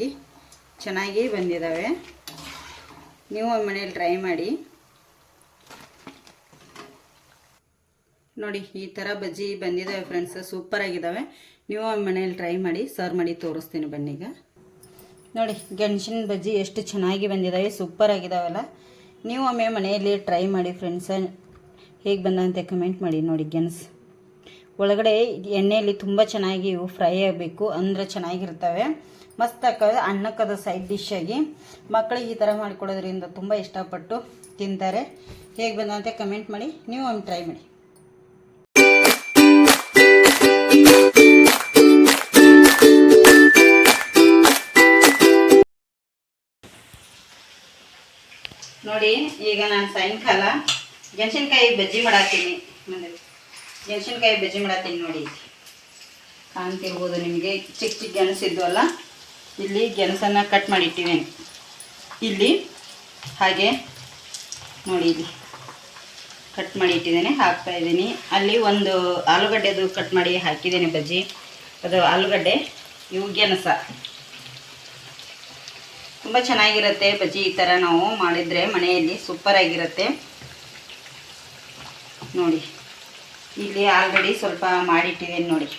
ಕ್ರಿಸ್ಪಿಯಾಗಿ ಚೆನ್ನಾಗಿ ಬಂದಿದ್ದಾವೆ ನೀವು ಮನೇಲಿ ಟ್ರೈ ಮಾಡಿ. ನೋಡಿ, ಈ ಥರ ಬಜ್ಜಿ ಬಂದಿದ್ದಾವೆ ಫ್ರೆಂಡ್ಸ್ ಸೂಪರ್ ಆಗಿದ್ದಾವೆ ನೀವು ಮನೇಲಿ ಟ್ರೈ ಮಾಡಿ ಸರ್ವ್ ಮಾಡಿ ತೋರಿಸ್ತೀನಿ ಬನ್ನೀಗ ನೋಡಿ ಗೆಣಸಿನ ಬಜ್ಜಿ ಎಷ್ಟು ಚೆನ್ನಾಗಿ ಬಂದಿದ್ದಾವೆ ಸೂಪರ್ ಆಗಿದ್ದಾವಲ್ಲ ನೀವು ಒಮ್ಮೆ ಮನೆಯಲ್ಲಿ ಟ್ರೈ ಮಾಡಿ ಫ್ರೆಂಡ್ಸ ಹೇಗೆ ಬಂದಂತೆ ಕಮೆಂಟ್ ಮಾಡಿ ನೋಡಿ ಗೆಣಸು ಒಳಗಡೆ ಎಣ್ಣೆಯಲ್ಲಿ ತುಂಬ ಚೆನ್ನಾಗಿ ಫ್ರೈ ಆಗಬೇಕು, ಅಂದರೆ ಚೆನ್ನಾಗಿರ್ತವೆ. ಮಸ್ತ್ ಅನ್ನಕ್ಕದ ಸೈಡ್ ಡಿಶ್ ಆಗಿ ಮಕ್ಕಳಿಗೆ ಈ ಥರ ಮಾಡಿಕೊಡೋದ್ರಿಂದ ತುಂಬ ಇಷ್ಟಪಟ್ಟು ತಿಂತಾರೆ. ಹೇಗೆ ಬಂದಂತೆ ಕಮೆಂಟ್ ಮಾಡಿ, ನೀವು ಒಂದು ಟ್ರೈ ಮಾಡಿ. ನೋಡಿ, ಈಗ ನಾನು ಸಾಯಂಕಾಲ ಗೆಣಸಿನ್ಕಾಯಿ ಬಜ್ಜಿ ಮಾಡಾತೀನಿ. ಗೆಣಸಿನಕಾಯಿ ಬಜ್ಜಿ ಮಾಡಾತೀನಿ ನೋಡಿ. ಕಾಣ್ತಿರ್ಬೋದು ನಿಮಗೆ ಚಿಕ್ಕ ಚಿಕ್ಕ ಗೆಣಸು ಇದ್ವಲ್ಲ ಇಲ್ಲಿ ಗೆಣಸನ್ನು ಕಟ್ ಮಾಡಿ ಇಟ್ಟಿದ್ದೀನಿ ಇಲ್ಲಿ ಹಾಗೆ ನೋಡಿ ಇಲ್ಲಿ ಕಟ್ ಮಾಡಿ ಇಟ್ಟಿದ್ದೇನೆ ಹಾಕ್ತಾ ಇದ್ದೀನಿ. ಅಲ್ಲಿ ಒಂದು ಆಲೂಗಡ್ಡೆದು ಕಟ್ ಮಾಡಿ ಹಾಕಿದ್ದೇನೆ ಬಜ್ಜಿ. ಅದು ಆಲೂಗಡ್ಡೆ, ಇವು ಗೆಣಸ. ತುಂಬ ಚೆನ್ನಾಗಿರುತ್ತೆ ಬಜ್ಜಿ, ಈ ಥರ ನಾವು ಮಾಡಿದರೆ ಮನೆಯಲ್ಲಿ ಸೂಪರ್ ಆಗಿರುತ್ತೆ. ನೋಡಿ, ಇಲ್ಲಿ ಆಲ್ರೆಡಿ ಸ್ವಲ್ಪ ಮಾಡಿಟ್ಟಿದ್ದೀನಿ ನೋಡಿ.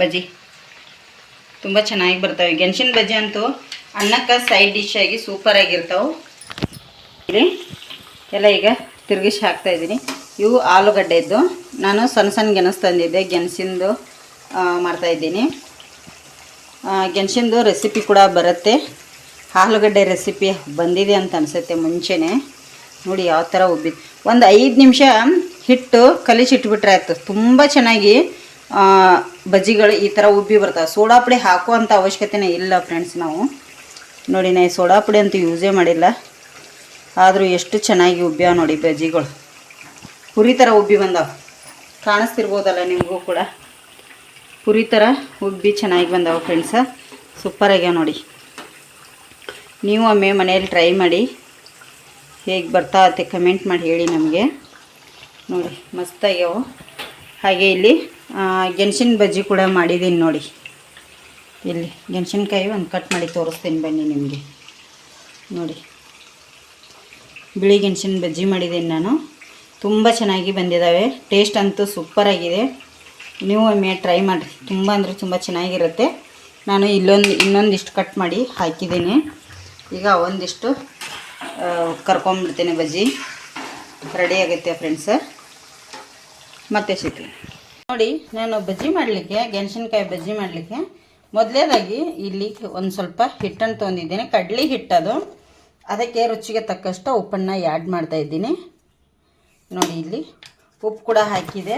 ಬಜ್ಜಿ. ತುಂಬ ಚೆನ್ನಾಗಿ ಬರ್ತವೆ. ಗೆಣಸಿನ ಬಜ್ಜಿ ಅಂತೂ ಅನ್ನಕ್ಕೆ ಸೈಡ್ ಡಿಶ್ ಆಗಿ ಸೂಪರ್ ಆಗಿರ್ತಾವೆ. ಇಲ್ಲಿ ಎಲ್ಲ ಈಗ ತಿರುಗಿಸಿ ಹಾಕ್ತಾ ಇದ್ದೀನಿ. ಇವು ಆಲೂಗಡ್ಡೆದ್ದು. ನಾನು ಸಣ್ಣ ಸಣ್ಣ ಗೆಣಸು ತಂದಿದ್ದೆ. ಗೆಣಸಿಂದು ಮಾಡ್ತಾಯಿದ್ದೀನಿ ಗೆಣಸಿಂದು ರೆಸಿಪಿ ಕೂಡ ಬರುತ್ತೆ. ಆಲೂಗಡ್ಡೆ ರೆಸಿಪಿ ಬಂದಿದೆ ಅಂತ ಅನಿಸುತ್ತೆ ಮುಂಚೆನೇ. ನೋಡಿ ಯಾವ ಥರ ಉಬ್ಬಿ ಒಂದು ಐದು ನಿಮಿಷ ಹಿಟ್ಟು ಕಲಿಸಿಟ್ಬಿಟ್ರೆ ಆಯ್ತು. ತುಂಬ ಚೆನ್ನಾಗಿ ಬಜ್ಜಿಗಳು ಈ ಥರ ಉಬ್ಬಿ ಬರ್ತವೆ. ಸೋಡಾ ಪುಡಿ ಹಾಕುವಂಥ ಅವಶ್ಯಕತೆನೇ ಇಲ್ಲ ಫ್ರೆಂಡ್ಸ್ ನಾವು. ನೋಡಿ, ನಾ ಸೋಡಾ ಪುಡಿ ಅಂತೂ ಯೂಸೇ ಮಾಡಿಲ್ಲ. ಆದರೂ ಎಷ್ಟು ಚೆನ್ನಾಗಿ ಉಬ್ಬ್ಯಾವ ನೋಡಿ ಬಜ್ಜಿಗಳು. ಪುರಿ ಥರ ಉಬ್ಬಿ ಬಂದಾವ. ಕಾಣಿಸ್ತಿರ್ಬೋದಲ್ಲ ನಿಮಗೂ ಕೂಡ. ಪುರಿ ಥರ ಉಬ್ಬಿ ಚೆನ್ನಾಗಿ ಬಂದಾವ ಫ್ರೆಂಡ್ಸ ಸೂಪರ್ ಆಗ್ಯಾವ ನೋಡಿ. ನೀವು ಒಮ್ಮೆ ಮನೆಯಲ್ಲಿ ಟ್ರೈ ಮಾಡಿ. ಹೇಗೆ ಬರ್ತಾ ಅತ್ತೆ ಕಮೆಂಟ್ ಮಾಡಿ ಹೇಳಿ ನಮಗೆ. ನೋಡಿ ಮಸ್ತಾಗ್ಯಾವು ಹಾಗೆ ಇಲ್ಲಿ ಗೆಣಸಿನ ಬಜ್ಜಿ ಕೂಡ ಮಾಡಿದ್ದೀನಿ ನೋಡಿ. ಇಲ್ಲಿ ಗೆಣಸಿನ್ಕಾಯಿ ಒಂದು ಕಟ್ ಮಾಡಿ ತೋರಿಸ್ತೀನಿ ಬನ್ನಿ ನಿಮಗೆ. ನೋಡಿ. ಬಿಳಿ ಗೆಣಸಿನ ಬಜ್ಜಿ ಮಾಡಿದ್ದೀನಿ ನಾನು. ತುಂಬ ಚೆನ್ನಾಗಿ ಬಂದಿದ್ದಾವೆ ಟೇಸ್ಟ್ ಅಂತೂ ಸೂಪರಾಗಿದೆ ನೀವು ಒಮ್ಮೆ ಟ್ರೈ ಮಾಡಿರಿ. ತುಂಬ ಅಂದರೆ ತುಂಬ ಚೆನ್ನಾಗಿರುತ್ತೆ. ನಾನು ಇಲ್ಲೊಂದು, ಇನ್ನೊಂದಿಷ್ಟು ಕಟ್ ಮಾಡಿ ಹಾಕಿದ್ದೀನಿ ಈಗ ಒಂದಿಷ್ಟು ಕರ್ಕೊಂಬಿಡ್ತೀನಿ ಬಜ್ಜಿ. ರೆಡಿ ಆಗುತ್ತೆ ಫ್ರೆಂಡ್ಸ ಮತ್ತೆ ಸಿಗ್ತೀನಿ ನೋಡಿ, ನಾನು ಬಜ್ಜಿ ಮಾಡಲಿಕ್ಕೆ, ಗೆಣಸಿನಕಾಯಿ ಬಜ್ಜಿ ಮಾಡಲಿಕ್ಕೆ ಮೊದಲೇದಾಗಿ ಇಲ್ಲಿ ಒಂದು ಸ್ವಲ್ಪ ಹಿಟ್ಟನ್ನು ತೊಗೊಂಡಿದ್ದೀನಿ. ಕಡಲೆ ಹಿಟ್ಟದು ಅದಕ್ಕೆ ರುಚಿಗೆ ತಕ್ಕಷ್ಟು ಉಪ್ಪನ್ನು ಆ್ಯಡ್ ಮಾಡ್ತಾ ಇದ್ದೀನಿ. ನೋಡಿ, ಇಲ್ಲಿ ಉಪ್ಪು ಕೂಡ ಹಾಕಿದೆ.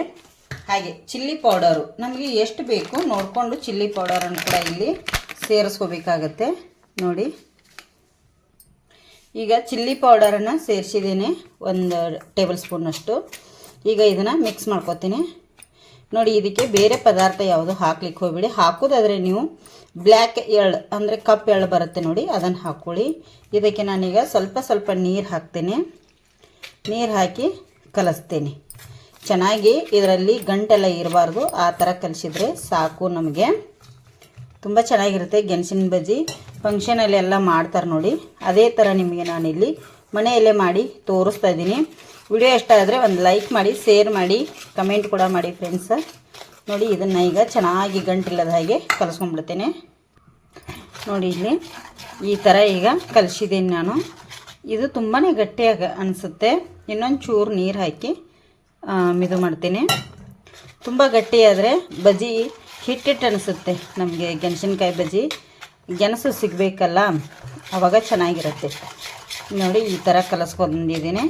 ಹಾಗೆ ಚಿಲ್ಲಿ ಪೌಡರು. ನಮಗೆ ಎಷ್ಟು ಬೇಕು ನೋಡಿಕೊಂಡು ಚಿಲ್ಲಿ ಪೌಡರನ್ನು ಕೂಡ ಇಲ್ಲಿ ಸೇರಿಸ್ಕೋಬೇಕಾಗತ್ತೆ. ನೋಡಿ. ಈಗ ಚಿಲ್ಲಿ ಪೌಡರನ್ನು ಸೇರಿಸಿದ್ದೀನಿ. ಒಂದು ಟೇಬಲ್ ಸ್ಪೂನಷ್ಟು. ಈಗ ಇದನ್ನು ಮಿಕ್ಸ್ ಮಾಡ್ಕೊತೀನಿ. ನೋಡಿ, ಇದಕ್ಕೆ ಬೇರೆ ಪದಾರ್ಥ ಯಾವುದು ಹಾಕ್ಲಿಕ್ಕೆ ಹೋಗ್ಬೇಡಿ. ಹಾಕೋದಾದರೆ ನೀವು ಬ್ಲ್ಯಾಕ್ ಎಳ್ಳು ಅಂದರೆ ಕಪ್ ಎಳ್ಳು ಬರುತ್ತೆ ನೋಡಿ, ಅದನ್ನು ಹಾಕ್ಕೊಳ್ಳಿ. ಇದಕ್ಕೆ ನಾನೀಗ ಸ್ವಲ್ಪ ಸ್ವಲ್ಪ ನೀರು ಹಾಕ್ತೇನೆ. ನೀರು ಹಾಕಿ ಕಲಿಸ್ತೀನಿ. ಚೆನ್ನಾಗಿ ಇದರಲ್ಲಿ ಗಂಟೆಲ್ಲ ಇರಬಾರ್ದು. ಆ ಥರ ಕಲಿಸಿದ್ರೆ ಸಾಕು ನಮಗೆ. ತುಂಬ ಚೆನ್ನಾಗಿರುತ್ತೆ ಗೆಣಸಿನ ಬಜ್ಜಿ. ಫಂಕ್ಷನಲ್ಲಿ ಎಲ್ಲ ಮಾಡ್ತಾರೆ ನೋಡಿ. ಅದೇ ಥರ ನಿಮಗೆ ನಾನಿಲ್ಲಿ ಮನೆಯಲ್ಲೇ ಮಾಡಿ ತೋರಿಸ್ತಾ ಇದ್ದೀನಿ. ವಿಡಿಯೋ ಇಷ್ಟ ಆದರೆ ಒಂದು ಲೈಕ್ ಮಾಡಿ, ಶೇರ್ ಮಾಡಿ, ಕಮೆಂಟ್ ಕೂಡ ಮಾಡಿ ಫ್ರೆಂಡ್ಸ್ ನೋಡಿ, ಇದನ್ನು ಈಗ ಚೆನ್ನಾಗಿ ಗಂಟಿಲ್ಲದ ಹಾಗೆ ಕಲಿಸ್ಕೊಂಡ್ಬಿಡ್ತೇನೆ. ನೋಡಿ ಇಲ್ಲಿ ಈ ಥರ ಈಗ ಕಲಿಸಿದ್ದೀನಿ ನಾನು. ಇದು ತುಂಬಾ ಗಟ್ಟಿಯಾಗಿ ಅನಿಸುತ್ತೆ. ಇನ್ನೊಂದು ಚೂರು ನೀರು ಹಾಕಿ ಇದು ಮಾಡ್ತೀನಿ. ತುಂಬ ಗಟ್ಟಿಯಾದರೆ ಬಜ್ಜಿ ಹಿಟ್ಟಿಟ್ಟು ಅನಿಸುತ್ತೆ ನಮಗೆ ಗೆಣಸಿನ್ಕಾಯಿ ಬಜ್ಜಿ. ಗೆಣಸು ಸಿಗಬೇಕಲ್ಲ ಆವಾಗ ಚೆನ್ನಾಗಿರುತ್ತೆ. ನೋಡಿ, ಈ ಥರ ಕಲಸ್ಕೊಂಡಿದ್ದೀನಿ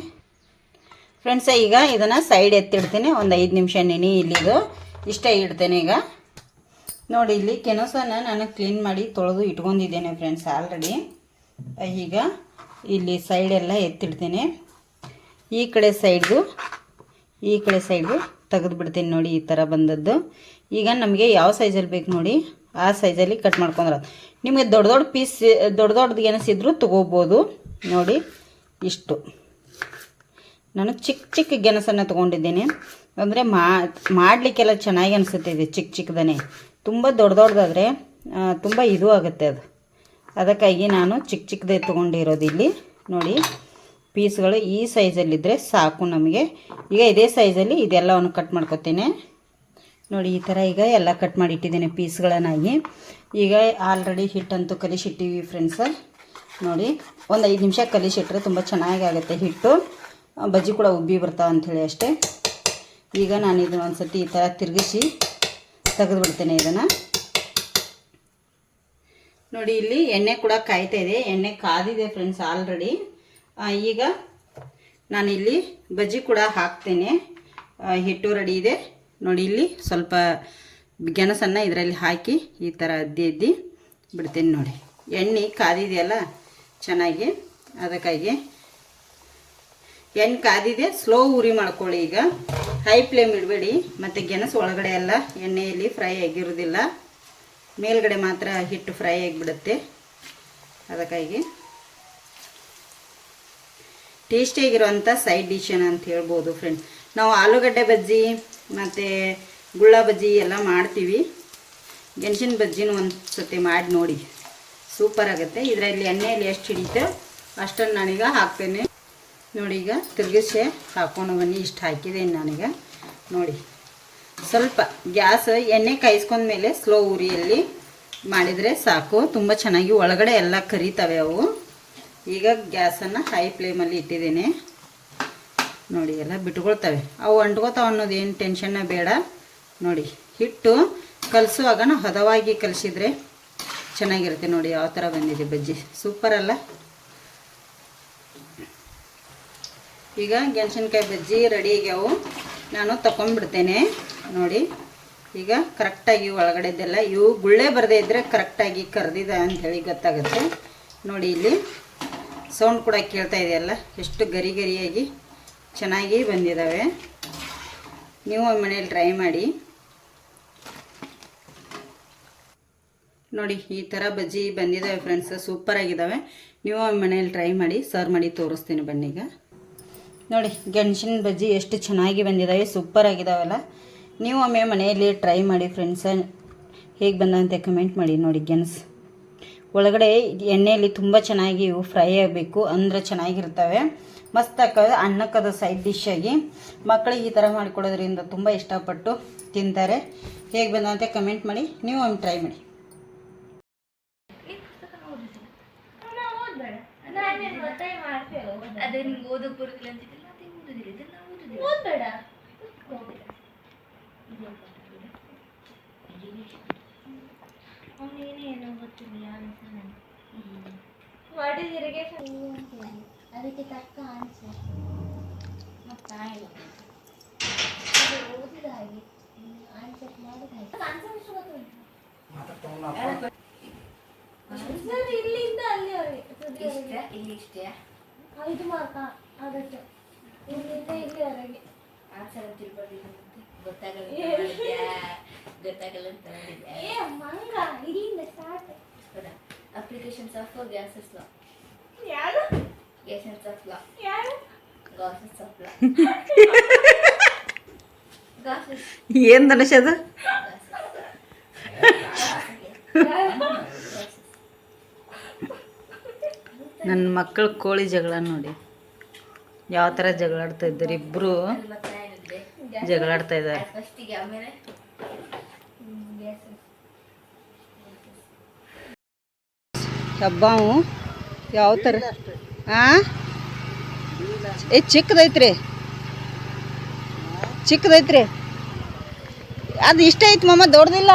ಫ್ರೆಂಡ್ಸ, ಈಗ ಇದನ್ನು ಸೈಡ್ ಎತ್ತಿಡ್ತೀನಿ. ಒಂದು ಐದು ನಿಮಿಷ ನೆನೆ ಇಲ್ಲಿದು. ಇಷ್ಟೇ ಇಡ್ತೇನೆ ಈಗ. ನೋಡಿ, ಇಲ್ಲಿ ಕೆನಸನ ನಾನು ಕ್ಲೀನ್ ಮಾಡಿ ತೊಳೆದು ಇಟ್ಕೊಂಡಿದ್ದೇನೆ ಫ್ರೆಂಡ್ಸ್ ಆಲ್ರೆಡಿ ಈಗ ಇಲ್ಲಿ ಸೈಡೆಲ್ಲ ಎತ್ತಿಡ್ತೀನಿ. ಈ ಕಡೆ ಸೈಡ್ದು ಈ ಕಡೆ ಸೈಡ್ದು ತೆಗೆದು ಬಿಡ್ತೀನಿ ನೋಡಿ, ಈ ಥರ ಬಂದದ್ದು. ಈಗ ನಮಗೆ ಯಾವ ಸೈಜಲ್ಲಿ ಬೇಕು ನೋಡಿ, ಆ ಸೈಜಲ್ಲಿ ಕಟ್ ಮಾಡ್ಕೊಂಡ್ರೆ. ನಿಮಗೆ ದೊಡ್ಡ ದೊಡ್ಡ ಪೀಸ್ ದೊಡ್ಡ ದೊಡ್ಡದು ಏನಿಸಿದ್ರು ತೊಗೋಬೋದು. ನೋಡಿ, ಇಷ್ಟು. ನಾನು ಚಿಕ್ಕ ಚಿಕ್ಕ ಗೆಣಸನ್ನು ತೊಗೊಂಡಿದ್ದೀನಿ. ಅಂದರೆ ಮಾಡಲಿಕ್ಕೆಲ್ಲ ಚೆನ್ನಾಗಿ ಅನಿಸುತ್ತೆ ಇದು ಚಿಕ್ಕ ಚಿಕ್ಕದೇ ತುಂಬ ದೊಡ್ಡ ದೊಡ್ಡದಾದರೆ ತುಂಬ ಇದು ಆಗುತ್ತೆ ಅದು. ಅದಕ್ಕಾಗಿ ನಾನು ಚಿಕ್ಕ ಚಿಕ್ಕದೇ ತೊಗೊಂಡಿರೋದು ಇಲ್ಲಿ. ನೋಡಿ, ಪೀಸ್ಗಳು ಈ ಸೈಜಲ್ಲಿದ್ದರೆ ಸಾಕು ನಮಗೆ. ಈಗ ಇದೇ ಸೈಜಲ್ಲಿ ಇದೆಲ್ಲವನ್ನು ಕಟ್ ಮಾಡ್ಕೊತೀನಿ. ನೋಡಿ, ಈ ಥರ ಈಗ ಎಲ್ಲ ಕಟ್ ಮಾಡಿ ಇಟ್ಟಿದ್ದೀನಿ ಪೀಸ್ಗಳನ್ನಾಗಿ. ಈಗ ಆಲ್ರೆಡಿ ಹಿಟ್ಟಂತೂ ಕಲಿಸಿಟ್ಟಿವಿ ಫ್ರೆಂಡ್ಸ ನೋಡಿ, ಒಂದು ಐದು ನಿಮಿಷ ಕಲಿಸಿಟ್ರೆ ತುಂಬ ಚೆನ್ನಾಗಿ ಆಗುತ್ತೆ ಹಿಟ್ಟು. ಬಜ್ಜಿ ಕೂಡ ಉಬ್ಬಿ ಬರ್ತಾವೆ ಅಂಥೇಳಿ ಅಷ್ಟೇ. ಈಗ ನಾನು ಇದನ್ನು ಒಂದು ಸತಿ ಈ ಥರ ತಿರುಗಿಸಿ ತೆಗೆದುಬಿಡ್ತೇನೆ ಇದನ್ನು. ನೋಡಿ, ಇಲ್ಲಿ ಎಣ್ಣೆ ಕೂಡ ಕಾಯ್ತಾ ಇದೆ. ಎಣ್ಣೆ ಕಾದಿದೆ ಫ್ರೆಂಡ್ಸ್ ಆಲ್ರೆಡಿ ಈಗ ನಾನಿಲ್ಲಿ ಬಜ್ಜಿ ಕೂಡ ಹಾಕ್ತೇನೆ. ಹಿಟ್ಟು ರೆಡಿ ಇದೆ. ನೋಡಿ, ಇಲ್ಲಿ ಸ್ವಲ್ಪ ಗೆಣಸನ್ನು ಇದರಲ್ಲಿ ಹಾಕಿ ಈ ಥರ ಅದ್ದಿ ಅದ್ದಿ ಬಿಡ್ತೇನೆ ನೋಡಿ. ಎಣ್ಣೆ ಕಾದಿದೆಯಲ್ಲ, ಚೆನ್ನಾಗಿ ಅದಕ್ಕಾಗಿ ಎಣ್ಣೆ ಕಾದಿದೆ ಸ್ಲೋ ಉರಿ ಮಾಡ್ಕೊಳ್ಳಿ ಈಗ. ಹೈ ಫ್ಲೇಮ್ ಇಡಬೇಡಿ. ಮತ್ತು ಗೆಣಸು ಒಳಗಡೆ ಎಲ್ಲ ಎಣ್ಣೆಯಲ್ಲಿ ಫ್ರೈ ಆಗಿರೋದಿಲ್ಲ. ಮೇಲ್ಗಡೆ ಮಾತ್ರ ಹಿಟ್ಟು ಫ್ರೈ ಆಗಿಬಿಡುತ್ತೆ. ಅದಕ್ಕಾಗಿ. ಟೇಸ್ಟಿಯಾಗಿರುವಂಥ ಸೈಡ್ ಡಿಶ್ ಅಂತ ಹೇಳ್ಬೋದು ಫ್ರೆಂಡ್ಸ್ ನಾವು ಆಲೂಗಡ್ಡೆ ಬಜ್ಜಿ, ಮತ್ತು ಗುಳ್ಳ ಬಜ್ಜಿ ಎಲ್ಲ ಮಾಡ್ತೀವಿ. ಗೆಣಸಿನ ಬಜ್ಜಿನೂ ಒಂದು ಸತಿ ಮಾಡಿ ನೋಡಿ. ಸೂಪರ್ ಆಗುತ್ತೆ. ಇದರಲ್ಲಿ ಎಣ್ಣೆಯಲ್ಲಿ ಎಷ್ಟು ಹಿಡಿತೋ ಅಷ್ಟನ್ನು ನಾನೀಗ ಹಾಕ್ತೇನೆ. ನೋಡಿ ಈಗ ತಿರುಗಿಸಿ ಹಾಕೊಂಡು ಬನ್ನಿ, ಇಷ್ಟು ಹಾಕಿದ್ದೇನೆ ನನಗೆ. ನೋಡಿ, ಸ್ವಲ್ಪ ಗ್ಯಾಸ್ ಎಣ್ಣೆ ಕಾಯಿಸ್ಕೊಂಡ್ಮೇಲೆ ಸ್ಲೋ ಉರಿಯಲ್ಲಿ ಮಾಡಿದರೆ ಸಾಕು. ತುಂಬ ಚೆನ್ನಾಗಿ ಒಳಗಡೆ ಎಲ್ಲ ಕರಿತವೆ ಅವು. ಈಗ ಗ್ಯಾಸನ್ನು ಹೈ ಫ್ಲೇಮಲ್ಲಿ ಇಟ್ಟಿದ್ದೀನಿ. ನೋಡಿ, ಎಲ್ಲ ಬಿಟ್ಕೊಳ್ತವೆ. ಅವು ಅಂಟ್ಕೋತಾವೆ ಅನ್ನೋದು ಏನು ಟೆನ್ಷನ್ನ ಬೇಡ. ನೋಡಿ, ಹಿಟ್ಟು ಕಲಸುವಾಗ ಹದವಾಗಿ ಕಲಿಸಿದ್ರೆ ಚೆನ್ನಾಗಿರುತ್ತೆ. ನೋಡಿ, ಯಾವ ಥರ ಬಂದಿದೆ ಬಜ್ಜಿ. ಸೂಪರ್ ಅಲ್ಲ? ಈಗ ಗೆಣಸಿನ್ಕಾಯಿ ಬಜ್ಜಿ ರೆಡಿ ಆಗ್ಯಾವು. ನಾನು ತಗೊಂಡ್ಬಿಡ್ತೇನೆ ನೋಡಿ, ಈಗ ಕರೆಕ್ಟಾಗಿ ಒಳಗಡೆದೆಲ್ಲ ಇವು ಗುಳ್ಳೆ ಬರದೇ ಇದ್ದರೆ ಕರೆಕ್ಟಾಗಿ ಕರೆದಿದ ಅಂಥೇಳಿ ಗೊತ್ತಾಗುತ್ತೆ. ನೋಡಿ ಇಲ್ಲಿ ಸೌಂಡ್ ಕೂಡ ಕೇಳ್ತಾ ಇದೆಯಲ್ಲ, ಎಷ್ಟು ಗರಿ ಗರಿಯಾಗಿ ಚೆನ್ನಾಗಿ ಬಂದಿದ್ದಾವೆ ನೀವು ಮನೇಲಿ ಟ್ರೈ ಮಾಡಿ. ನೋಡಿ, ಈ ಥರ ಬಜ್ಜಿ ಬಂದಿದ್ದಾವೆ ಫ್ರೆಂಡ್ಸ್ ಸೂಪರ್ ಆಗಿದ್ದಾವೆ ನೀವು ಮನೇಲಿ ಟ್ರೈ ಮಾಡಿ ಸರ್ವ್ ಮಾಡಿ ತೋರಿಸ್ತೀನಿ ಬನ್ನೀಗ ನೋಡಿ, ಗೆಣಸಿನ ಬಜ್ಜಿ ಎಷ್ಟು ಚೆನ್ನಾಗಿ ಬಂದಿದ್ದಾವೆ ಸೂಪರ್ ಆಗಿದ್ದಾವಲ್ಲ ನೀವು ಒಮ್ಮೆ ಮನೆಯಲ್ಲಿ ಟ್ರೈ ಮಾಡಿ ಫ್ರೆಂಡ್ಸ ಹೇಗೆ ಬಂದಂತೆ ಕಮೆಂಟ್ ಮಾಡಿ ನೋಡಿ ಗೆಣಸು. ಒಳಗಡೆ ಎಣ್ಣೆಯಲ್ಲಿ ತುಂಬ ಚೆನ್ನಾಗಿ ಇವು ಫ್ರೈ ಆಗಬೇಕು, ಅಂದರೆ ಚೆನ್ನಾಗಿರ್ತವೆ. ಮಸ್ತ್ ಹಾಕೋದು ಅನ್ನಕ್ಕದ ಸೈಡ್ ಡಿಶ್ ಆಗಿ. ಮಕ್ಕಳಿಗೆ ಈ ಥರ ಮಾಡಿಕೊಡೋದ್ರಿಂದ ತುಂಬ ಇಷ್ಟಪಟ್ಟು ತಿಂತಾರೆ. ಹೇಗೆ ಬಂದಂತೆ ಕಮೆಂಟ್ ಮಾಡಿ, ನೀವು ಒಮ್ಮೆ ಟ್ರೈ ಮಾಡಿ. ಅದೇ ನಿಂಗೆ ಓದೋಕ್ ಇದೆಲ್ಲ ಓದುದಿಲ್ಲ ಓದ್ಬೇಡ ಅವನೇನೇ ಏನೋ ಗೊತ್ತಿಲ್ಲ ವಾಟ್ ಇಸ್ ಇರಿಗೇಷನ್ ಅದಕ್ಕೆ ತಕ್ಕ ಆನ್ಸರ್ ಮತ್ತೆ ಓದಿದ ಹಾಗೆ ಆನ್ಸರ್ ಮಾಡಿದ ಹಾಗೆ ಆನ್ಸರ್ ಎಷ್ಟು ಗೊತ್ತುಂಟು ಸರ್ ಇಲ್ಲಿಂದ ಅಲ್ಲಿವರೆಗೆ ಇಲ್ಲಿ ಇಷ್ಟೇ ಐದು ಮಾರ್ಕ ಆದಷ್ಟು ಆನ್ಸರ್ ಗೊತ್ತಾಗಲ್ಲ ಅಂತ ಅಪ್ಲಿಕೇಶನ್ಸ್ ಆಫ್ ಗ್ಯಾಸಸ್ ಲಾ ಯಾರು? ಗ್ಯಾಸಸ್ ಆಫ್ ಲಾ ಯಾರು? ಗಾಸಸ್ ಆಫ್ ಲಾ ಗಾಸಸ್ ಏನು ಅದು? ನನ್ನ ಮಕ್ಕಳು ಕೋಳಿ ಜಗಳ ನೋಡಿ. ಯಾವ ಥರ ಜಗಳಾಡ್ತಾ ಇದ್ದಾರೆ ಇಬ್ಬರು ಜಗಳಾಡ್ತಾ ಇದ್ದಾರೆ. ಹಬ್ಬವು? ಯಾವ ಥರ ಹಾಂ ಏ, ಚಿಕ್ಕದೈತ್ರಿ. ಚಿಕ್ಕದೈತ್ರಿ. ಅದು ಇಷ್ಟ ಐತಿ ಮಮ್ಮ ದೊಡ್ಡದಿಲ್ಲ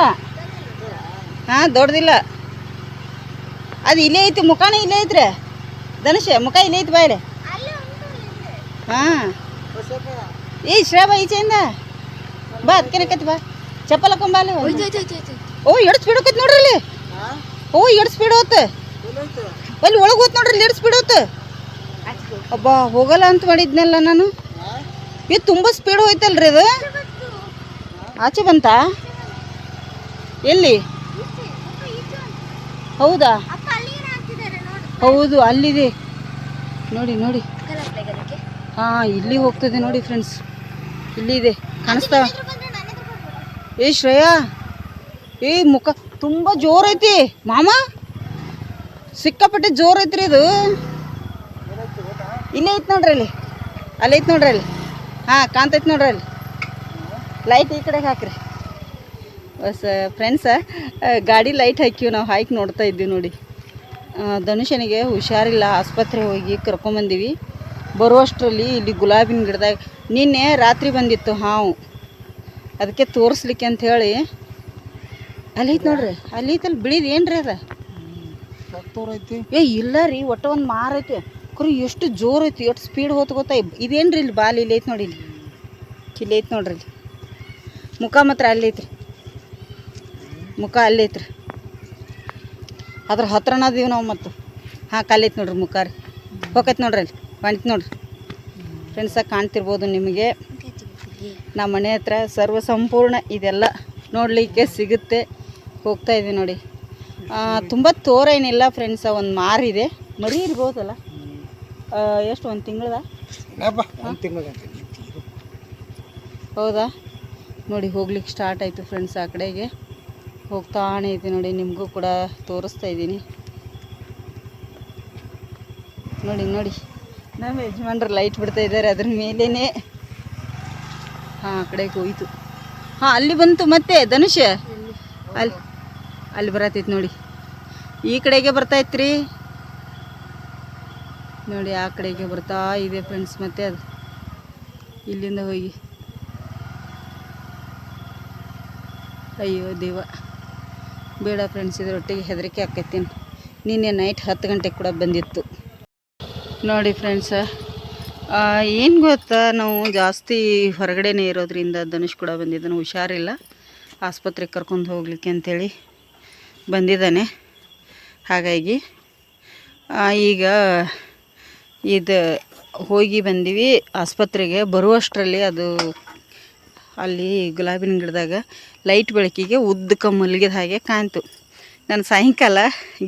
ಹಾಂ ದೊಡ್ಡದಿಲ್ಲ ಅದು ಇಲ್ಲೇ ಐತಿ, ಮುಖಾನ ಇಲ್ಲೇ ಐತ್ರಿ. ಧನುಷ, ಮುಖ ಇಲ್ಲೇ ಐತಿ ಬಾಯ್ಲೆ. ಹಾಂ. ಏ ಶ್ರಾವ ಈಚೆಯಿಂದ ಬಾ ಅದಕ್ಕೆ ಬಾ. ಚಪ್ಪಲ್ ಹಾಕೊಂಡ್ ಬಾ ಅಲ್ಲಿ. ಓ ಎಡ್ ಸ್ಪೀಡ್ ಹೋಗೈತಿ ನೋಡ್ರಿ ಅಲ್ಲಿ. ಓ ಎಡ್ ಸ್ಪೀಡ್ ಹೋತ ಅಲ್ಲಿ ಒಳಗೆ ಹೋತ್ ನೋಡ್ರಿ ಅಲ್ಲಿ ಎಡ್ ಸ್ಪೀಡ್ ಹೋತ ಅಬ್ಬಾ ಹೋಗಲ್ಲ ಅಂತ ಮಾಡಿದ್ನಲ್ಲ ನಾನು. ಇದು ತುಂಬ ಸ್ಪೀಡ್ ಹೋಯ್ತಲ್ರಿ ಇದು ಆಚೆ ಬಂತಾ? ಎಲ್ಲಿ? ಹೌದಾ? ಹೌದು ಅಲ್ಲಿದೆ. ನೋಡಿ ನೋಡಿ. ಹಾಂ, ಇಲ್ಲಿ ಹೋಗ್ತದೆ ನೋಡಿ ಫ್ರೆಂಡ್ಸ್ ಇಲ್ಲಿ ಇದೆ. ಕಾಣಿಸ್ತಾ? ಏ, ಶ್ರೇಯಾ. ಏ, ಮುಖ ತುಂಬ ಜೋರೈತಿ ಮಾಮ? ಸಿಕ್ಕಾಪಟ್ಟೆ ಜೋರ್ ಐತ್ರಿ ಇದು. ಇಲ್ಲೇ ಐತೆ ನೋಡ್ರಿ ಅಲ್ಲಿ. ಅಲ್ಲಿ ಐತ್ ನೋಡ್ರಿ ಅಲ್ಲಿ. ಹಾಂ ಕಾಣ್ತೈತಿ ನೋಡ್ರಿ ಅಲ್ಲಿ. ಲೈಟ್ ಈ ಕಡೆಗೆ ಹಾಕ್ರಿ. ಬಸ್ ಫ್ರೆಂಡ್ಸ ಗಾಡಿ ಲೈಟ್ ಹಾಕಿವಿ ನಾವು ಹಾಕಿ ನೋಡ್ತಾ ಇದ್ದೀವಿ ನೋಡಿ. ಧನುಷನಿಗೆ ಹುಷಾರಿಲ್ಲ. ಆಸ್ಪತ್ರೆ ಹೋಗಿ ಕರ್ಕೊಂಬಂದೀವಿ ಬರುವಷ್ಟರಲ್ಲಿ ಇಲ್ಲಿ ಗುಲಾಬಿನ ಗಿಡದಾಗ ನಿನ್ನೆ ರಾತ್ರಿ ಬಂದಿತ್ತು ಹಾವು. ಅದಕ್ಕೆ ತೋರಿಸ್ಲಿಕ್ಕೆ ಅಂತ ಹೇಳಿ ಅಲ್ಲಿ ಐತೆ ನೋಡ್ರಿ ಅಲ್ಲಿ ಐತಲ್ಲಿ ಬಿಳಿದು ಏನ್ರಿ ಅದ? ಐತಿ ಏ ಇಲ್ಲ ರೀ ಒಟ್ಟು ಒಂದು ಮಾರೈತಿ ಕುರಿ ಎಷ್ಟು ಜೋರು ಐತಿ ಎಷ್ಟು ಸ್ಪೀಡ್ ಹೋತ್ ಗೊತ್ತಾ? ರೀ ಇಲ್ಲಿ ಬಾಲ್ ಇಲ್ಲಿ ಐತೆ ನೋಡಿ ಇಲ್ಲಿ. ಇಲ್ಲಿ ಐತೆ ನೋಡ್ರಿ ಇಲ್ಲಿ. ಮುಖ ಮಾತ್ರ ಅಲ್ಲಿ ಐತ್ರಿ. ಮುಖ ಅಲ್ಲಿ ಐತ್ರಿ. ಅದ್ರ ಹತ್ರನ ಅದೀವಿ ನಾವು ಮತ್ತು. ಹಾಂ ಕಲ್ಲೈತೆ ನೋಡ್ರಿ ಮುಖ ರೀ. ಹೋಗೈತೆ ನೋಡ್ರಿ ಅಲ್ಲಿ. ಕಾಣ್ತಿ ನೋಡ್ರಿ. ಫ್ರೆಂಡ್ಸ ಕಾಣ್ತಿರ್ಬೋದು ನಿಮಗೆ. ನಮ್ಮ ಮನೆ ಹತ್ರ ಸರ್ವ ಸಂಪೂರ್ಣ ಇದೆಲ್ಲ ನೋಡಲಿಕ್ಕೆ ಸಿಗುತ್ತೆ. ಹೋಗ್ತಾ ಇದೆ ನೋಡಿ. ತುಂಬ ತೋರ ಏನಿಲ್ಲ ಫ್ರೆಂಡ್ಸ ಒಂದು ಮಾರಿದೆ ಮರಿ ಇರ್ಬೋದಲ್ಲ? ಎಷ್ಟು ಒಂದು ತಿಂಗಳದ? ಹೌದಾ? ನೋಡಿ ಹೋಗ್ಲಿಕ್ಕೆ ಸ್ಟಾರ್ಟ್ ಆಯಿತು ಫ್ರೆಂಡ್ಸ್ ಆ ಕಡೆಗೆ. ಹೋಗ್ತಾನೇ ಇದೆ ನೋಡಿ ನಿಮಗೂ ಕೂಡ ತೋರಿಸ್ತಾ ಇದ್ದೀನಿ. ನೋಡಿ ನೋಡಿ. ನಮ್ಮ ಯಜಮಾನ್ರು ಲೈಟ್ ಬಿಡ್ತಾ ಇದ್ದಾರೆ, ಅದ್ರ ಮೇಲೇ ಹಾಂ, ಆ ಕಡೆಗೆ ಹೋಯ್ತು. ಹಾಂ, ಅಲ್ಲಿ ಬಂತು ಮತ್ತೆ ಧನುಷ್? ಅಲ್ಲಿ ಅಲ್ಲಿ ಬರತೈತಿ ನೋಡಿ. ಈ ಕಡೆಗೆ ಬರ್ತಾಯಿತ್ರಿ ನೋಡಿ, ಆ ಕಡೆಗೆ ಬರ್ತಾ ಇದೆ ಫ್ರೆಂಡ್ಸ್ ಮತ್ತೆ ಅದು. ಇಲ್ಲಿಂದ ಹೋಗಿ. ಅಯ್ಯೋ ದೇವ. ಬೇಡ ಫ್ರೆಂಡ್ಸ್ ಇದರೊಟ್ಟಿಗೆ ಹೆದರಿಕೆ ಹಾಕೈತೀನಿ ನಿನ್ನೆ ನೈಟ್ ಹತ್ತು ಗಂಟೆಗೆ ಕೂಡ ಬಂದಿತ್ತು. ನೋಡಿ ಫ್ರೆಂಡ್ಸ ಏನು ಗೊತ್ತಾ, ನಾವು ಜಾಸ್ತಿ ಹೊರಗಡೆನೇ ಇರೋದ್ರಿಂದ ಧನುಷ್ ಕೂಡ ಬಂದಿದ್ದಾನೆ, ಹುಷಾರಿಲ್ಲ. ಆಸ್ಪತ್ರೆಗೆ ಕರ್ಕೊಂಡು ಹೋಗ್ಲಿಕ್ಕೆ ಅಂಥೇಳಿ ಬಂದಿದ್ದಾನೆ. ಹಾಗಾಗಿ ಈಗ ಇದು ಹೋಗಿ ಬಂದೀವಿ ಆಸ್ಪತ್ರೆಗೆ. ಬರುವಷ್ಟರಲ್ಲಿ ಅದು ಅಲ್ಲಿ ಗುಲಾಬಿನ ಗಿಡದಾಗ ಲೈಟ್ ಬೆಳಕಿಗೆ ಉದ್ದಕ್ಕೆ ಮಲಗಿದ ಹಾಗೆ ಕಾಣ್ತು. ನಾನು ಸಾಯಂಕಾಲ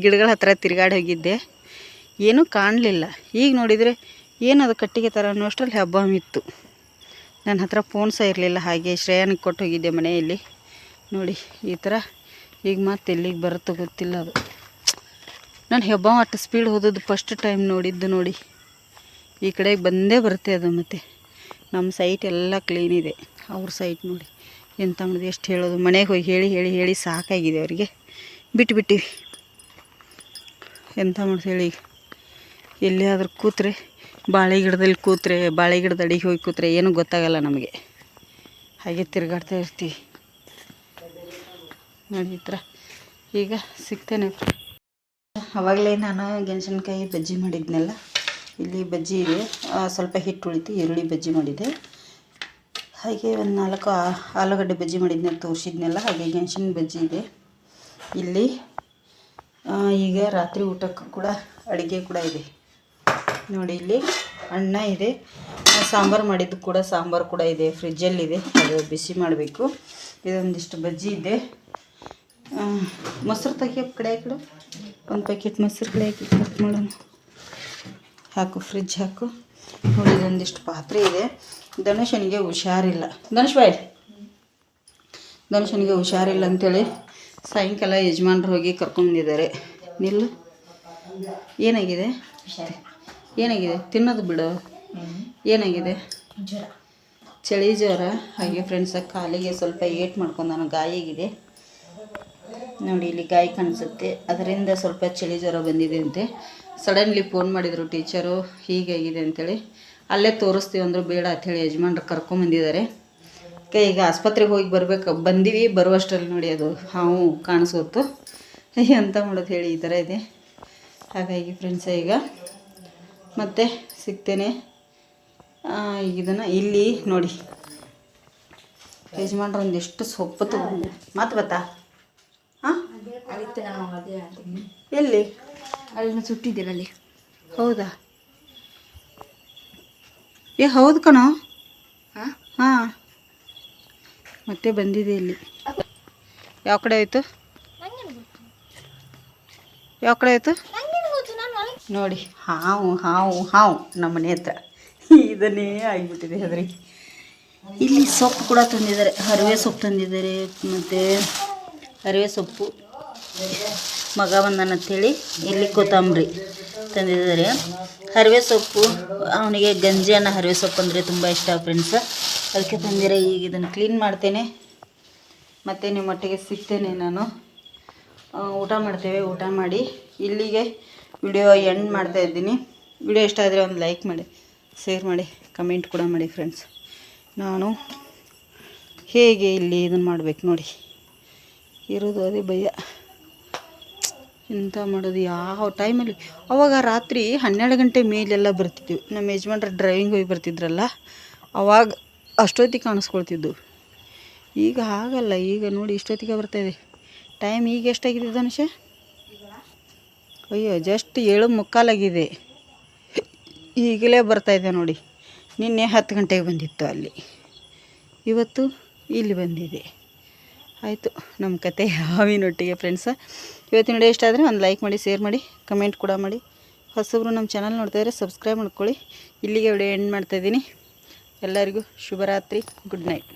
ಗಿಡಗಳ ಹತ್ರ ತಿರುಗಾಡಿ ಹೋಗಿದ್ದೆ. ಏನೂ ಕಾಣಲಿಲ್ಲ. ಈಗ ನೋಡಿದರೆ ಏನದು ಕಟ್ಟಿಗೆ ಥರ ಅನ್ನೋಷ್ಟರಲ್ಲಿ ಹಬ್ಬ ಇತ್ತು. ನನ್ನ ಹತ್ರ ಫೋನ್ ಸಹ ಇರಲಿಲ್ಲ. ಹಾಗೆ ಶ್ರೇಯಾನಿಗೆ ಕೊಟ್ಟು ಹೋಗಿದ್ದೆ ಮನೆಯಲ್ಲಿ. ನೋಡಿ, ಈ ಥರ ಈಗ ಮತ್ತೆ ಎಲ್ಲಿಗೆ ಬರುತ್ತೋ ಗೊತ್ತಿಲ್ಲ ಅದು. ನಾನು ಹೆಬ್ಬ ಅಷ್ಟು ಸ್ಪೀಡ್ ಹೋದದ್ದು ಫಸ್ಟ್ ಟೈಮ್ ನೋಡಿದ್ದು ನೋಡಿ. ಈ ಕಡೆಗೆ ಬಂದೇ ಬರುತ್ತೆ ಅದು ಮತ್ತು. ನಮ್ಮ ಸೈಟ್ ಎಲ್ಲ ಕ್ಲೀನ್ ಇದೆ. ಅವ್ರ ಸೈಟ್ ನೋಡಿ. ಎಂತ ಮಾಡಿದೆ, ಎಷ್ಟು ಹೇಳೋದು? ಮನೆಗೆ ಹೋಗಿ ಹೇಳಿ ಹೇಳಿ ಹೇಳಿ ಸಾಕಾಗಿದೆ ಅವರಿಗೆ. ಬಿಟ್ಟುಬಿಟ್ಟಿವಿ ಎಂತ ಮಾಡೋದು ಹೇಳಿ ಎಲ್ಲಿಯಾದ್ರೂ ಕೂತ್ರೆ, ಬಾಳೆ ಗಿಡದಲ್ಲಿ ಕೂತ್ರೆ, ಬಾಳೆ ಗಿಡದ ಅಡಿಗೆ ಹೋಗಿ ಕೂತ್ರೆ ಏನೂ ಗೊತ್ತಾಗಲ್ಲ ನಮಗೆ. ಹಾಗೆ ತಿರುಗಾಡ್ತಾ ಇರ್ತೀವಿ. ನೋಡಿ ಥರ. ಈಗ ಸಿಗ್ತೇನೆ. ಅವಾಗಲೇ ನಾನು ಗೆಣಸಿನ್ಕಾಯಿ ಬಜ್ಜಿ ಮಾಡಿದ್ನಲ್ಲ, ಇಲ್ಲಿ ಬಜ್ಜಿ ಇದೆ. ಸ್ವಲ್ಪ ಹಿಟ್ಟು ಉಳಿತು, ಈರುಳ್ಳಿ ಬಜ್ಜಿ ಮಾಡಿದೆ. ಹಾಗೆ ಒಂದು ನಾಲ್ಕು ಆಲೂಗಡ್ಡೆ ಬಜ್ಜಿ ಮಾಡಿದ್ನಲ್ಲ ತೋರಿಸಿದ್ನೆಲ್ಲ, ಹಾಗೆ ಗೆಣಸಿನ ಬಜ್ಜಿ ಇದೆ. ಇಲ್ಲಿ ಈಗ ರಾತ್ರಿ ಊಟಕ್ಕೂ ಕೂಡ ಅಡುಗೆ ಕೂಡ ಇದೆ. ನೋಡಿ ಇಲ್ಲಿ ಅನ್ನ ಇದೆ. ಸಾಂಬಾರು ಮಾಡಿದ್ದು ಕೂಡ ಸಾಂಬಾರು ಕೂಡ ಇದೆ. ಫ್ರಿಜ್ಜಲ್ಲಿದೆ. ಅದು ಬಿಸಿ ಮಾಡಬೇಕು. ಇದೊಂದಿಷ್ಟು ಬಜ್ಜಿ ಇದೆ. ಮೊಸರು ತೆಗಿಯೋ ಕಡೆ ಹಾಕಿಡು ಒಂದು ಪ್ಯಾಕೆಟ್ ಮೊಸರು ಕಡೆ ಹಾಕಿ ಕಟ್ ಮಾಡೋಣ. ಹಾಕು, ಫ್ರಿಜ್ ಹಾಕು. ನೋಡಿ, ಇದೊಂದಿಷ್ಟು ಪಾತ್ರೆ ಇದೆ. ಧನುಷನಿಗೆ ಹುಷಾರಿಲ್ಲ. ಧನುಷ್ ಬಾಯ್. ಧನುಷನಿಗೆ ಹುಷಾರಿಲ್ಲ ಅಂತೇಳಿ ಸಾಯಂಕಾಲ ಯಜಮಾನ್ರು ಹೋಗಿ ಕರ್ಕೊಂಡಿದ್ದಾರೆ ನಿಲ್ಲು. ಏನಾಗಿದೆ? ಏನಾಗಿದೆ? ತಿನ್ನೋದು ಬಿಡು. ಏನಾಗಿದೆ? ಜ್ವರ. ಚಳಿ ಜ್ವರ? ಹಾಗೆ ಫ್ರೆಂಡ್ಸ ಕಾಲಿಗೆ ಸ್ವಲ್ಪ ಏಟ್ ಮಾಡ್ಕೊಂಡು ನಾನು ಗಾಯಿಗಿದೆ. ನೋಡಿ ಇಲ್ಲಿ ಗಾಯಿ ಕಾಣಿಸುತ್ತೆ. ಅದರಿಂದ ಸ್ವಲ್ಪ ಚಳಿ ಜ್ವರ ಬಂದಿದೆ ಅಂತೆ ಸಡನ್ಲಿ ಫೋನ್ ಮಾಡಿದರು ಟೀಚರು ಹೀಗಾಗಿದೆ ಅಂತೇಳಿ. ಅಲ್ಲೇ ತೋರಿಸ್ತೀವಿ ಅಂದರು ಬೇಡ ಅಂಥೇಳಿ ಯಜಮಾನ್ರು ಕರ್ಕೊಂಬಂದಿದ್ದಾರೆ ಈಗ ಆಸ್ಪತ್ರೆಗೆ ಹೋಗಿ ಬರಬೇಕು ಬಂದೀವಿ ಬರುವಷ್ಟರಲ್ಲಿ ನೋಡಿ ಅದು ಹಾವು ಕಾಣಿಸೋತು. ಎಂತ ಮಾಡೋದು ಹೇಳಿ ಈ ಥರ ಇದೆ. ಹಾಗಾಗಿ ಫ್ರೆಂಡ್ಸ ಈಗ ಮತ್ತೆ ಸಿಗ್ತೇನೆ. ಇದನ್ನು ಇಲ್ಲಿ ನೋಡಿ. ಯಜಮಾನ್ರು ಒಂದಿಷ್ಟು ಸೊಪ್ಪು ತಗೊಂಡು. ಮತ್ತೆ ಬತ್ತಾ? ಹಾಂ ಎಲ್ಲಿ? ಅಲ್ಲಿ. ಸುಟ್ಟಿದ್ದೀರಲ್ಲಿ ಹೌದಾ? ಏ ಹೌದು ಕಣೋ. ಹಾಂ? ಹಾಂ. ಮತ್ತೆ ಬಂದಿದೆ ಇಲ್ಲಿ. ಯಾವ ಕಡೆ ಆಯಿತು ಯಾವ ಕಡೆ ಆಯಿತು ನೋಡಿ, ಹಾವು ಹಾವು ಹಾವು ನಮ್ಮ ಮನೆ ಹತ್ರ. ಇದನ್ನೇ ಆಗಿಬಿಟ್ಟಿದೆ ಅದ್ರಿ ಇಲ್ಲಿ ಸೊಪ್ಪು ಕೂಡ ತಂದಿದ್ದಾರೆ. ಹರಿವೆ ಸೊಪ್ಪು ತಂದಿದ್ದಾರೆ. ಮತ್ತು ಹರಿವೆ ಸೊಪ್ಪು ಮಗ ಬಂದಾನ ಹೇಳಿ ಇಲ್ಲಿ ಕೊತ್ತಂಬರಿ ತಂದಿದ್ದಾರೆ. ಹರಿವೆ ಸೊಪ್ಪು, ಅವನಿಗೆ ಗಂಜಿ ಅನ್ನೋ ಹರಿವೆ ಸೊಪ್ಪು ಅಂದರೆ ತುಂಬ ಇಷ್ಟ ಫ್ರೆಂಡ್ಸ್ ಅದಕ್ಕೆ ತಂದಿರ ಈಗ ಇದನ್ನು ಕ್ಲೀನ್ ಮಾಡ್ತೇನೆ. ಮತ್ತು ನಿಮ್ಮೊಟ್ಟಿಗೆ ಸಿಗ್ತೇನೆ ನಾನು. ಊಟ ಮಾಡ್ತೇವೆ, ಊಟ ಮಾಡಿ ಇಲ್ಲಿಗೆ ವಿಡಿಯೋ ಎಂಡ್ ಮಾಡ್ತಾ ಇದ್ದೀನಿ. ವಿಡಿಯೋ ಇಷ್ಟ ಆದರೆ ಒಂದು ಲೈಕ್ ಮಾಡಿ, ಶೇರ್ ಮಾಡಿ, ಕಮೆಂಟ್ ಕೂಡ ಮಾಡಿ ಫ್ರೆಂಡ್ಸ್ ನಾನು ಹೇಗೆ ಇಲ್ಲಿ ಇದನ್ನು ಮಾಡಬೇಕು ನೋಡಿ. ಇರೋದು ಅದೇ ಭಯ. ಎಂಥ ಮಾಡೋದು, ಯಾವ ಟೈಮಲ್ಲಿ ಅವಾಗ ರಾತ್ರಿ ಹನ್ನೆರಡು ಗಂಟೆ ಮೇಲೆಲ್ಲ ಬರ್ತಿದ್ವಿ. ನಮ್ಮ ಯಜಮಾನ್ರ ಡ್ರೈವಿಂಗ್ ಹೋಗಿ ಬರ್ತಿದ್ರಲ್ಲ, ಅವಾಗ ಅಷ್ಟೊತ್ತಿಗೆ ಕಾಣಿಸ್ಕೊಳ್ತಿದ್ದು. ಈಗ ಹಾಗಲ್ಲ, ಈಗ ನೋಡಿ ಇಷ್ಟೊತ್ತಿಗೆ ಬರ್ತಾಯಿದೆ ಟೈಮ್ ಈಗ ಎಷ್ಟಾಗಿದೆ ಧನುಷ? ಅಯ್ಯೋ, ಜಸ್ಟ್ ಏಳು ಮುಕ್ಕಾಲಾಗಿದೆ. ಈಗಲೇ ಬರ್ತಾಯಿದೆ ನೋಡಿ. ನಿನ್ನೆ ಹತ್ತು ಗಂಟೆಗೆ ಬಂದಿತ್ತು ಅಲ್ಲಿ. ಇವತ್ತು ಇಲ್ಲಿ ಬಂದಿದೆ. ಆಯಿತು, ನಮ್ಮ ಕತೆ ಹಾವಿನೊಟ್ಟಿಗೆ ಫ್ರೆಂಡ್ಸ ಇವತ್ತಿನ ವಿಡಿಯೋ ಇಷ್ಟ ಆದರೆ ಒಂದು ಲೈಕ್ ಮಾಡಿ ಶೇರ್ ಮಾಡಿ ಕಮೆಂಟ್ ಕೂಡ ಮಾಡಿ. ಹೊಸಬ್ರು ನಮ್ಮ ಚಾನಲ್ ನೋಡ್ತಾ ಇದ್ದರೆ ಸಬ್ಸ್ಕ್ರೈಬ್ ಮಾಡ್ಕೊಳ್ಳಿ. ಇಲ್ಲಿಗೆ ವಿಡಿಯೋ ಎಂಡ್ ಮಾಡ್ತಾಯಿದ್ದೀನಿ ಎಲ್ಲರಿಗೂ ಶುಭರಾತ್ರಿ ಗುಡ್ ನೈಟ್